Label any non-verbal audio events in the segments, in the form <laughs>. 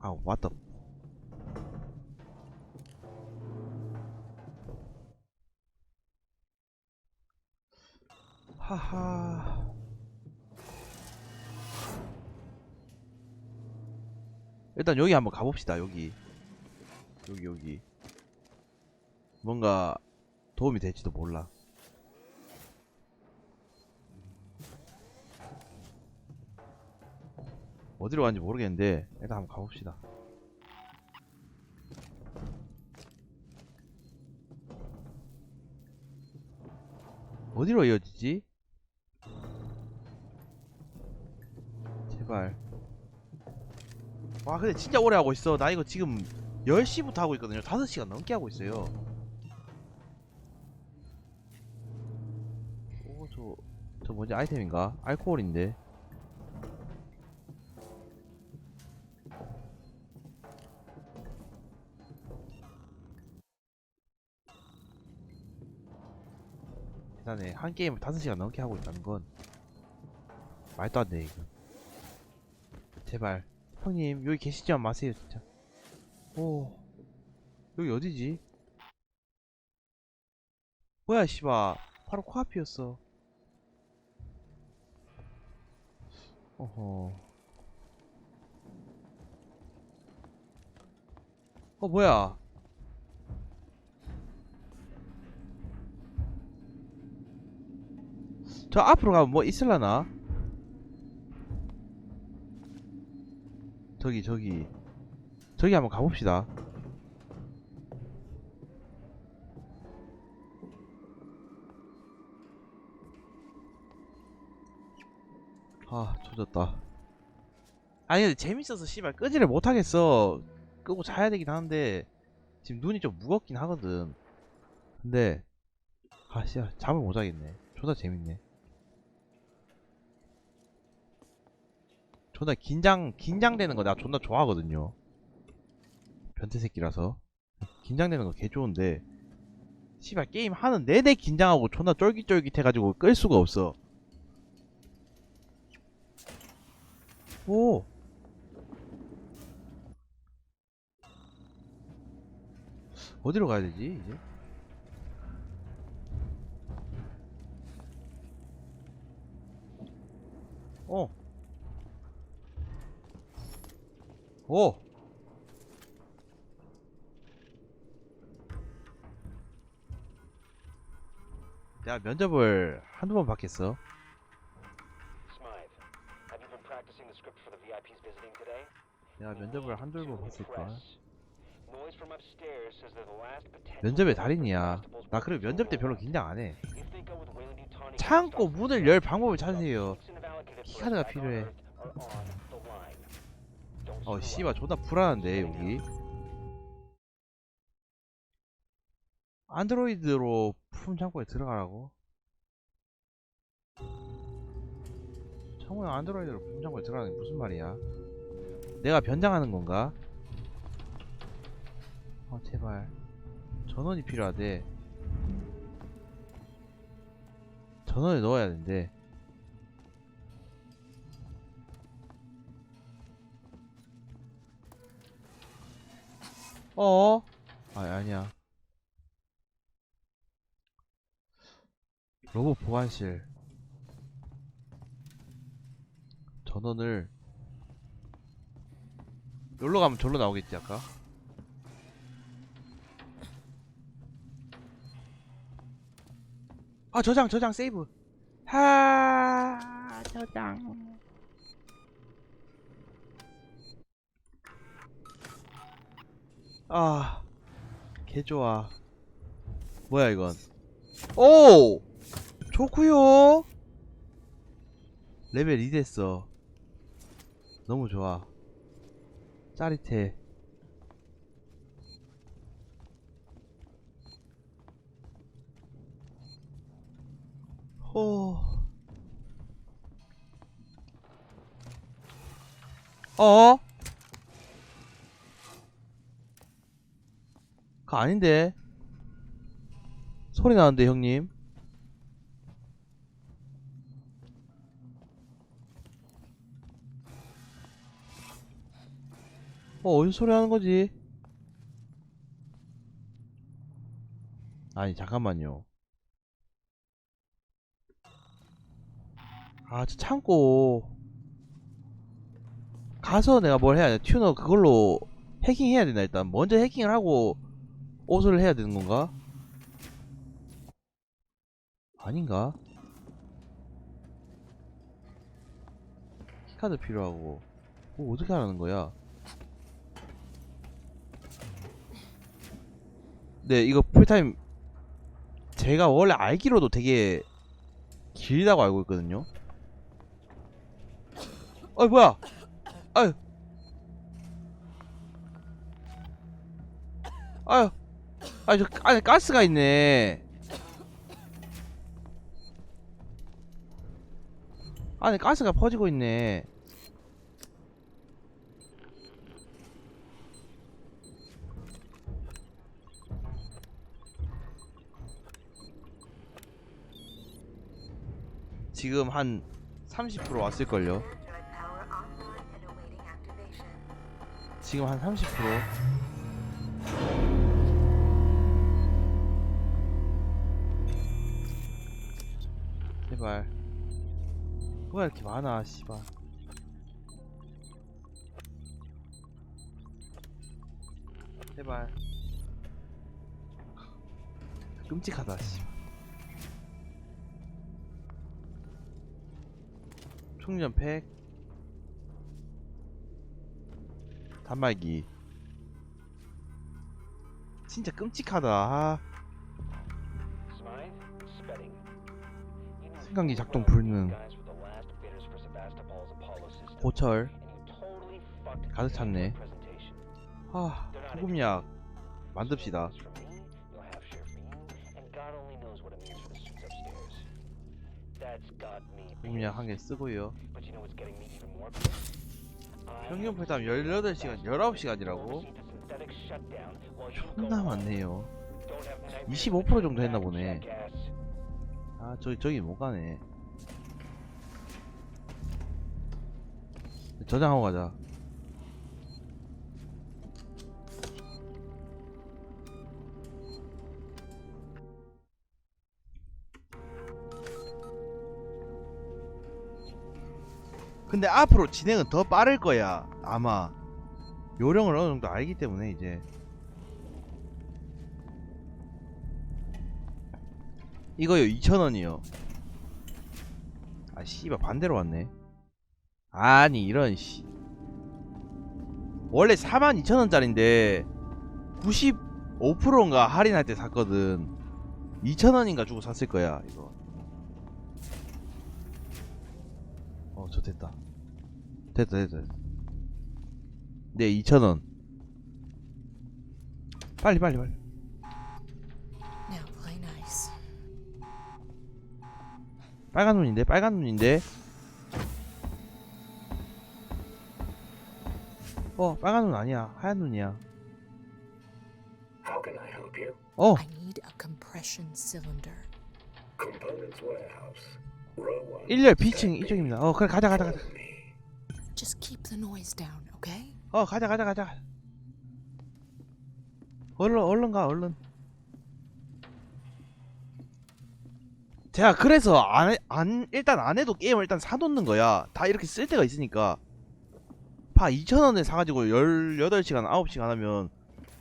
아 왔다. 하하. 일단 여기 한번 가봅시다 여기. 여기 여기. 뭔가 도움이 될지도 몰라 어디로 가는지 모르겠는데 일단 한번 가봅시다. 어디로 이어지지? 제발. 와 근데 진짜 오래 하고 있어. 나 이거 지금 10시부터 하고 있거든요. 5시간 넘게 하고 있어요. 오저 저 뭐지? 아이템인가? 알코올인데 대단해 한 게임을 5시간 넘게 하고 있다는 건 말도 안 돼 이거. 제발. 형님 여기 계시지만 마세요 진짜. 오. 여기 어디지? 뭐야 씨발 바로 코앞이었어. 어허. 어 뭐야 저 앞으로 가면 뭐 있을라나? 저기 저기. 저기 한번 가봅시다. 아 조졌다. 아니 근데 재밌어서 씨발 끄지를 못하겠어. 끄고 자야 되긴 하는데. 지금 눈이 좀 무겁긴 하거든. 근데 아 씨야 잠을 못 자겠네. 존나 재밌네 존나 긴장 긴장되는 거 내가 존나 좋아하거든요. 변태 새끼라서 긴장되는 거 개 좋은데 씨발 게임 하는 내내 긴장하고 존나 쫄깃쫄깃해가지고 끌 수가 없어. 오. 어디로 가야 되지 이제? 어. 오! 내가 면접을 한두 번 받겠어. Smythe, have you been practicing the script for the VIPs visiting today? 내가 면접을 한두 번 potential 면접의 달인이야. 나 그리고 면접 때 별로 긴장 안 해. Construction, 문을 열 방법을 찾으세요. 키카드가 필요해. 어, screw 씨발. 존나 불안한데, 여기. 안드로이드로 품 창고에 들어가라고? 창고에 안드로이드로 품 창고에 들어가는 게 무슨 말이야? 내가 변장하는 건가? 아, 제발. 전원이 필요하대. 전원을 넣어야 된대. 어? 아, 아니야. 로봇 보관실. 전원을 여기로 가면 절로 나오겠지 아까? 아 저장 저장 세이브 하 저장 아 개좋아. 뭐야 이건? 오! 좋구요. 레벨 2 됐어. 너무 좋아. 짜릿해. 호. 어? 그 아닌데 소리 나는데 형님 어 어디서 소리 하는 거지? 아니 잠깐만요. 아 저 창고 가서 내가 뭘 해야 돼? 튜너 그걸로 해킹해야 된다 일단 먼저 해킹을 하고 옷을 해야 되는 건가? 아닌가? 키카드 필요하고 뭐 어떻게 하라는 거야? 네 이거 풀타임 제가 원래 알기로도 되게 길다고 알고 있거든요 어이 뭐야 아유 아유 아저 안에 가스가 있네 안에 가스가 퍼지고 있네 지금 한 30% 왔을걸요. 지금 한 30%? 제발. 뭐가 이렇게 많아 씨발. 제발. 끔찍하다 씨 충전 팩. 단말기. 진짜 끔찍하다 아, You 작동 불능. 고철 가득 찼네. 아 interested. 만듭시다 구급약 한 개. 쓰고요 평균 to 18시간 oversee 19시간이라고 the synthetic shutdown while you go 존나. 많네요 Don't have nightmares 25% 정도 했나 보네. 아 저기 저기 못 가네. 저장하고 가자. 근데 앞으로 진행은 더 빠를 거야 아마. 요령을 어느 정도 알기 때문에 이제 이거요 2,000원이요. 아 씨발 반대로 왔네. 아니 이런 씨. 원래 42,000원짜린데 95%인가 할인할 때 샀거든. 2,000원인가 주고 샀을 거야 이거. 어저 됐다. 됐다 됐다 됐다. 네 2,000원. 빨리 빨리 빨리 빨간 눈인데 빨간 눈인데 어 빨간 눈 아니야 하얀 눈이야 How can I help you? 어 I need a compression cylinder. Components Warehouse. Row 1. 1열 B층 이쪽입니다 어 그래 가자 가자 가자 Follow me. Just keep the noise down, okay? 어 가자 가자 가자 얼른 얼른 가 얼른 제가 그래서 안, 해- 안 일단 안 해도 게임을 일단 사놓는 거야. 다 이렇게 쓸 데가 있으니까. 파 2,000원에 사가지고 18시간 9시간 하면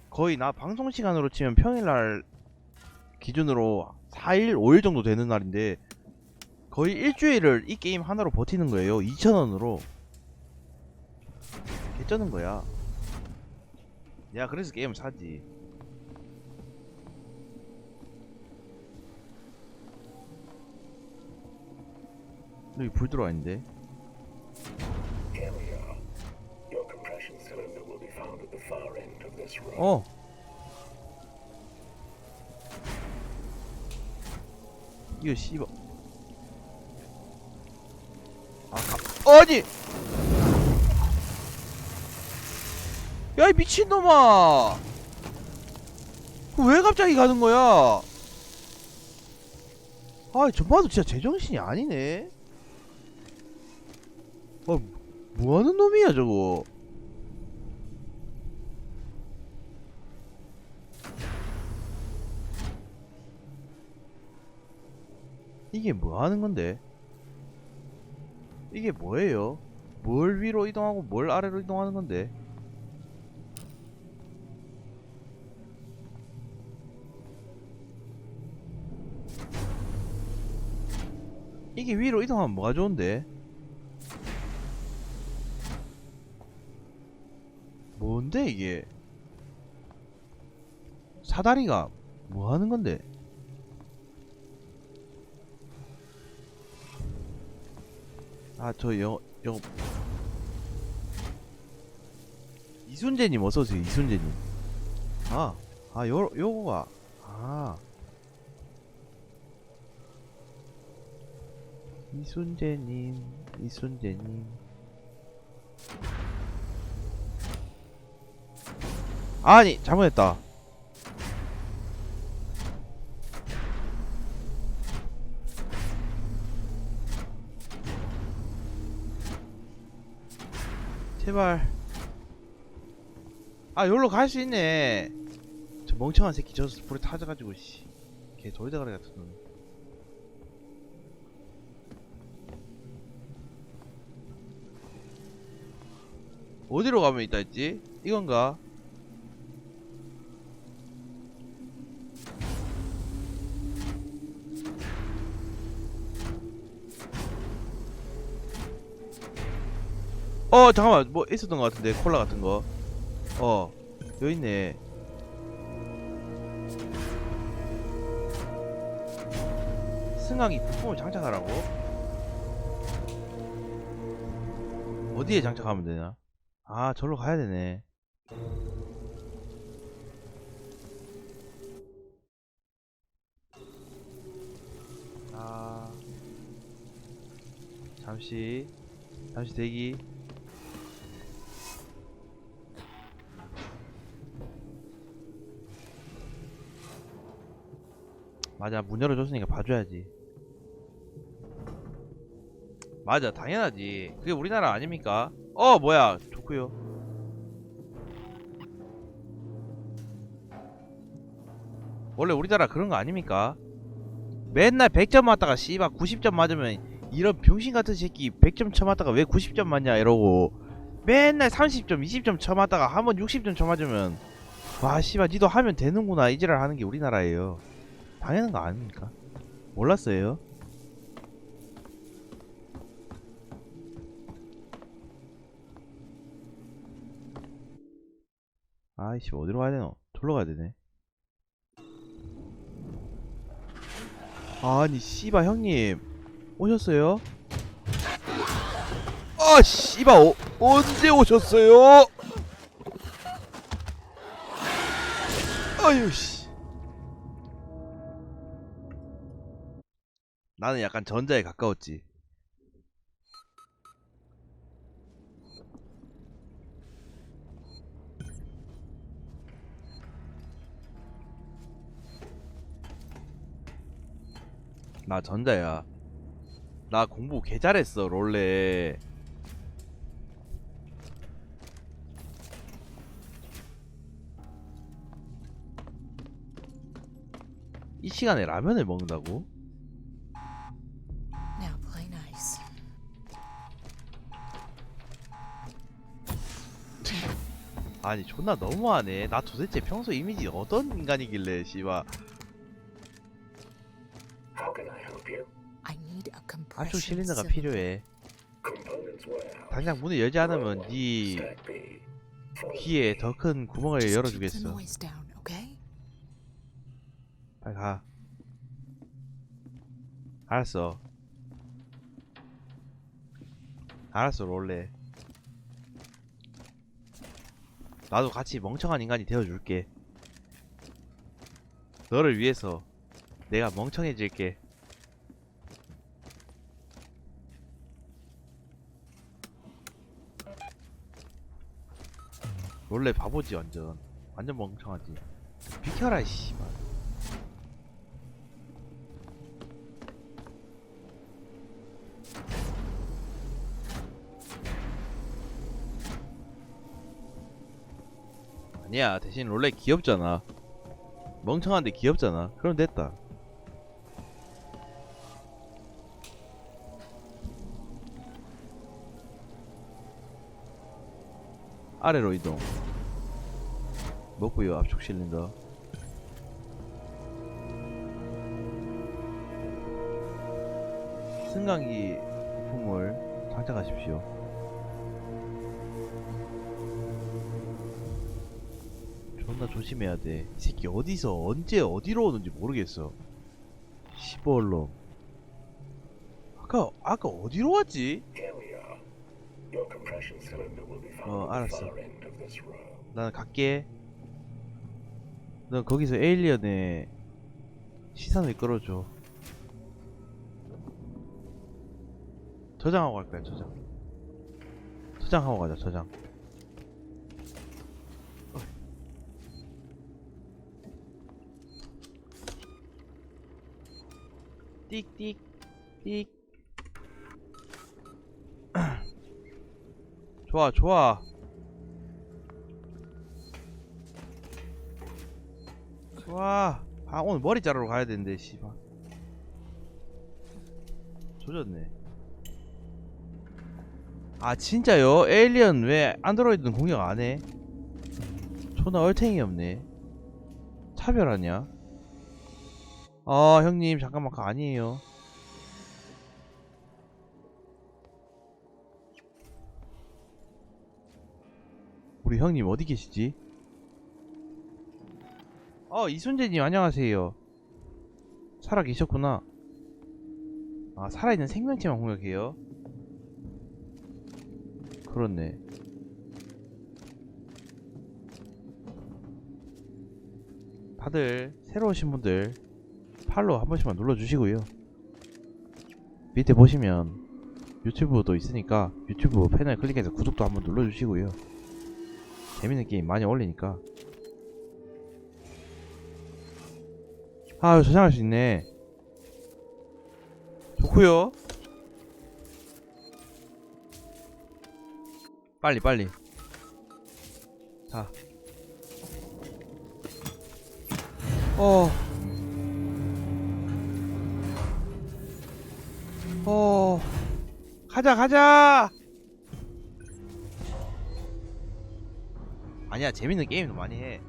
거의 나 방송 시간으로 치면 평일날 기준으로 4일 5일 정도 되는 날인데 거의 일주일을 이 게임 하나로 버티는 거예요 2,000원으로. 개쩌는 거야. 내가 그래서 게임을 사지 여기 불 들어와 있는데. 어 이거 씨발 아 가... 아니 야이 미친놈아 그왜 갑자기 가는 거야 아 전봐도 진짜 제정신이 아니네 뭐하는 놈이야 저거? 이게 뭐하는 건데? 이게 뭐예요? 뭘 위로 이동하고 뭘 아래로 이동하는 건데? 이게 위로 이동하면 뭐가 좋은데? 뭔데 이게? 사다리가 뭐 하는 건데? 아, 저 영어, 영어. 이순재님 어서오세요, 이순재님. 아, 아, 요, 요거가, 아. 이순재님, 이순재님. 아니, 잘못했다. 제발. 아, 여기로 갈 수 있네. 저 멍청한 새끼 저 불에 타져가지고, 씨. 걔 돌대가리 같은 놈. 어디로 가면 있다 했지? 이건가? 어 잠깐만 뭐 있었던 것 같은데 콜라 같은 거. 어 여기 있네. 승강기 부품을 장착하라고? 어디에 장착하면 되나? 아 절로 가야 되네. 아 잠시 잠시 대기. 맞아 문 열어줬으니까 봐줘야지. 맞아 당연하지. 그게 우리나라 아닙니까? 어 뭐야. 좋구요. 원래 우리나라 그런 거 아닙니까? 맨날 100점 맞다가 씨발 90점 맞으면 이런 병신 같은 새끼 100점 쳐맞다가 왜 90점 맞냐 이러고 맨날 30점 20점 쳐맞다가 한 번 60점 쳐맞으면 와 씨발 니도 하면 되는구나. 이지랄 하는 게 우리나라예요 당연한 거 아닙니까? 몰랐어요? 아이씨 어디로 가야 되노? 돌러 가야 되네. 아니 씨바 형님 오셨어요? 아 씨바 어, 언제 오셨어요? 아유 씨. 나는 약간 전자에 가까웠지. 나 전자야. 나 공부 개 잘했어, 롤레. 이 시간에 라면을 먹는다고? 아니 존나 너무하네. 나 도대체 평소 이미지 어떤 인간이길래 씨발 How can I help you? I need a 안쪽 compression 실린더가. 필요해. 당장 문을 열지 않으면 네 귀에. 더 큰 구멍을 열어주겠어. 빨리 가. 알았어. 알았어, 롤레. 나도 같이 멍청한 인간이 되어줄게. 너를 위해서 내가 멍청해질게. 롤레 바보지 완전. 완전 멍청하지. 비켜라 씨발. 아니야 대신 롤렉 귀엽잖아. 멍청한데 귀엽잖아. 그럼 됐다. 아래로 이동. 먹고요 압축 실린더. 승강기 부품을 장착하십시오. 존나 조심해야 돼 이 새끼 어디서 언제 어디로 오는지 모르겠어 시벌놈 아까 아까 어디로 왔지? 어, 알았어. 나는 갈게. 넌 거기서 에일리언의 시선을 끌어줘. 저장하고 갈 거야, 저장. 저장하고 가자, 저장. 띡띡, 띡. <clears throat> 좋아, 좋아. 와, 아 오늘 머리 자르러 가야 되는데 씨발. 조졌네. 아 진짜요? 에일리언 왜 안드로이드는 공격 안 해? 존나 얼탱이 없네. 차별하냐? 아 형님 잠깐만 그거 아니에요. 우리 형님 어디 계시지? 어 이순재님 안녕하세요. 살아 계셨구나. 아 살아있는 생명체만 공격해요? 그렇네. 다들 새로 오신 분들 팔로우 한 번씩만 눌러주시고요. 밑에 보시면 유튜브도 있으니까 유튜브 패널 클릭해서 구독도 한번 눌러주시고요. 재밌는 게임 많이 올리니까. 아 저장할 수 있네. 좋구요. 빨리 빨리. 자. 어. 어. 가자 가자. 아니야 재밌는 게임도 많이 해.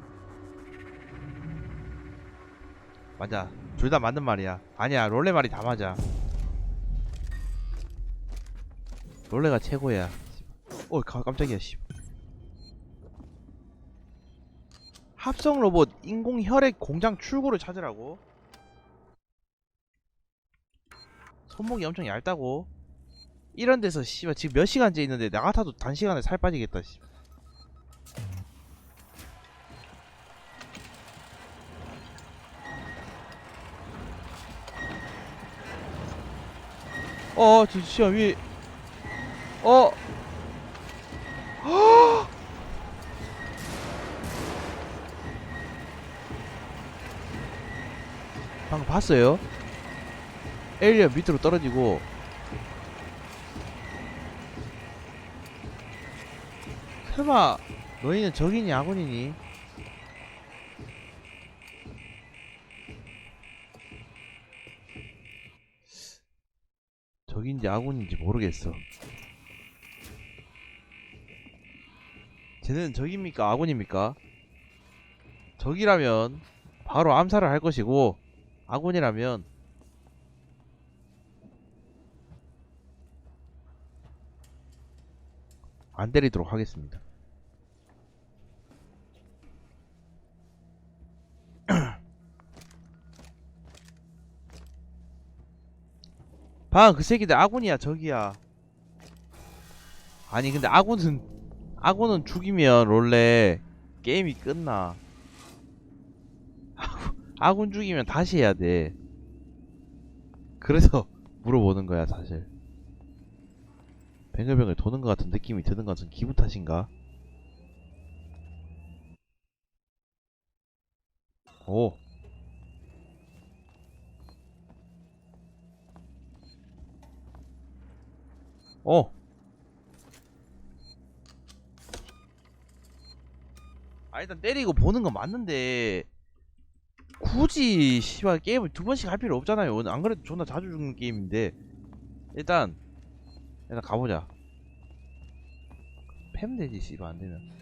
맞아. 둘 다 맞는 말이야. 아니야 롤레 말이 다 맞아. 롤레가 최고야. 어 가- 깜짝이야 씨. 합성 로봇 인공 혈액 공장 출구를 찾으라고 손목이 엄청 얇다고 이런 데서 씨발 지금 몇 시간째 있는데 나 같아도 단시간에 살 빠지겠다 씨. 어, 저 씨발 위 어. <gasps> 방금 봤어요? 에일리언 밑으로 떨어지고 설마 너희는 적이니 아군이니? 적인지 아군인지 모르겠어 쟤는 적입니까 아군입니까? 적이라면 바로 암살을 할 것이고 아군이라면 안 때리도록 하겠습니다. <clears throat> 방금 그 새끼들 아군이야 적이야. 아니 근데 아군은 아군은 죽이면 원래 게임이 끝나. 아군, <laughs> 아군 죽이면 다시 해야 돼. 그래서 물어보는 거야 사실 뱅글뱅글 도는 것 같은 느낌이 드는 것은 기분 탓인가? 오. 어. 아 일단 때리고 보는 건 맞는데 굳이 씨발 게임을 두 번씩 할 필요 없잖아요. 안 그래도 존나 자주 죽는 게임인데 일단 일단 가보자. 패면 되지 씨발 안 되면.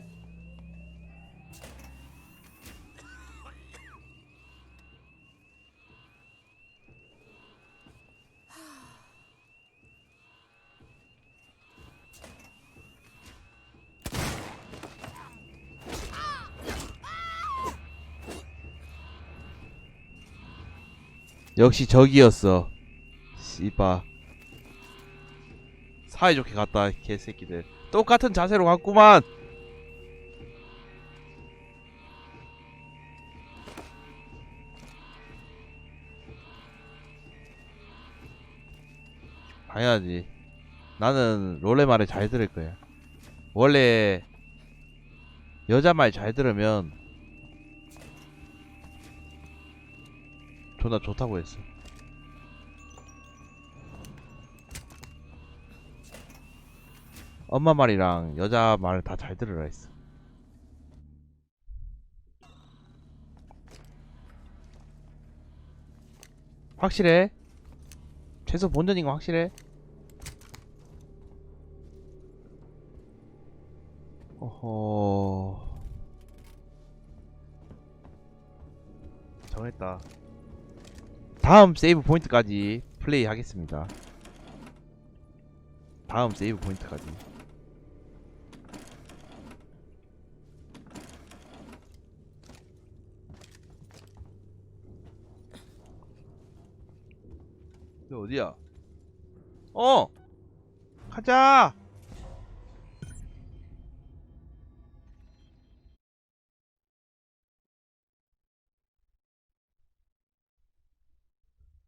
역시 적이었어. 씨바 사이좋게 갔다 개새끼들. 똑같은 자세로 갔구만! 당연하지. 나는 롤레 말을 잘 들을 거야. 원래 여자 말 잘 들으면 존나 좋다고 했어 엄마 말이랑 여자 말 다 잘 들으라 했어. 확실해? 최소 본전인 거 확실해? 어허... 정했다. 다음 세이브 포인트까지 플레이 하겠습니다. 다음 세이브 포인트까지. 이거 어디야? 어! 가자!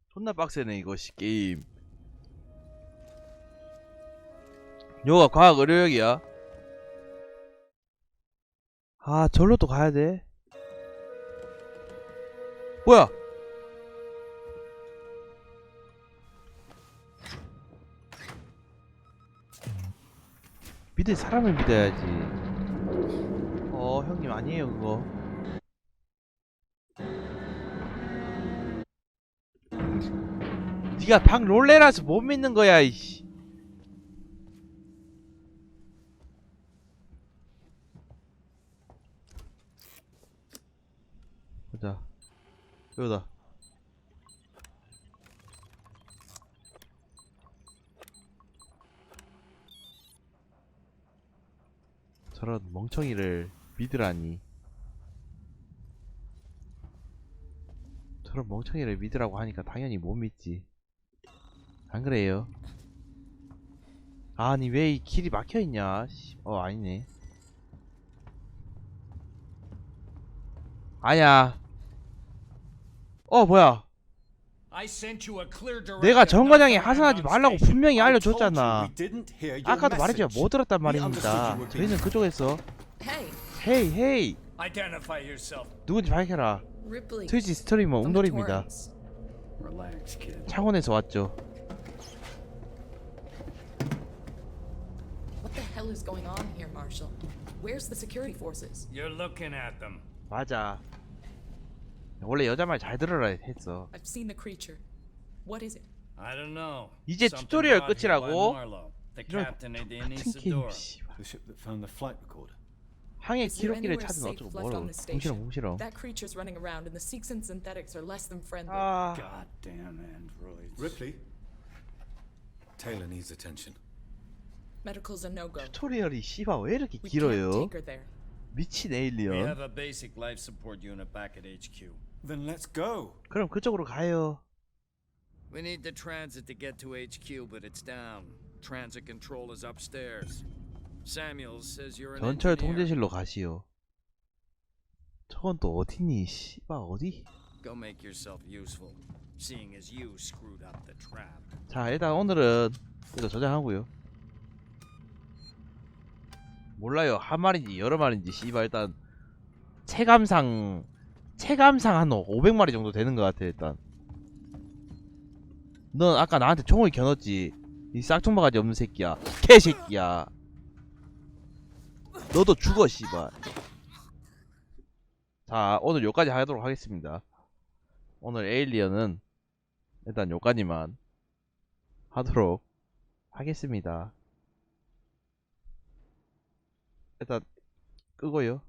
존나 빡세네 이거 씨 게임 요가 과학 의료역이야 아 절로 또 가야 돼 뭐야 믿을 사람을 믿어야지. 어 형님 아니에요 그거. 네가 방 롤레라서 못 믿는 거야 이씨. 보자. 여기다 저런 멍청이를 믿으라니. 저런 멍청이를 믿으라고 하니까 당연히 못 믿지. 안 그래요? 아니 왜 이 길이 막혀있냐? 씨, 어 아니네. 아니야. 어 뭐야 내가 정과장에 하산하지 말라고 분명히 알려줬잖아. 아까도 말했지만 못 들었단 말입니다 저희는 그쪽에서 Hey, 헤이 헤이 Identify yourself. 누군지 밝혀라 Ripley. 트위치 스트리머 웅돌입니다 Torrens. Relax, kid. 창원에서 왔죠 What the hell is going on here, Marshall? Where's the security forces? You're looking at them. 맞아 원래 여자 말 잘 들으라 했어 I've seen the creature. What is it? I don't know. 이제 튜토리얼 끝이라고? 이런 같은 게임. 씨발. 항해 기록기를 찾은 어쩌고 공시렁 station? 공시렁 That creature's running around, and the Seeks and synthetics are less than friendly. 아 Goddamn androids. Ripley. Taylor needs attention. Medical's a no-go. 튜토리얼이 씨발 왜 이렇게 We 길어요. 미친 We 에일리언 have a basic life support unit back at HQ. Then let's go. 그럼 그쪽으로 가요 We need the transit to get to HQ, but it's down. Transit control is upstairs. Samuels says you're an 전철 engineer. 통제실로 가시오 저건 또 어디니 씨발 어디 Go make yourself useful, seeing as you screwed up the trap. 자 일단 오늘은 이거 저장하고요 몰라요 한 마리인지 여러 마리인지 씨발 일단 체감상 체감상 한 500마리 정도 되는 것 같아 일단. 넌 아까 나한테 총을 겨눴지. 이 싹퉁바가지 없는 새끼야. 개새끼야. 너도 죽어 씨발. 자 오늘 여기까지 하도록 하겠습니다. 오늘 에일리언은 일단 여기까지만 하도록 하겠습니다. 일단 끄고요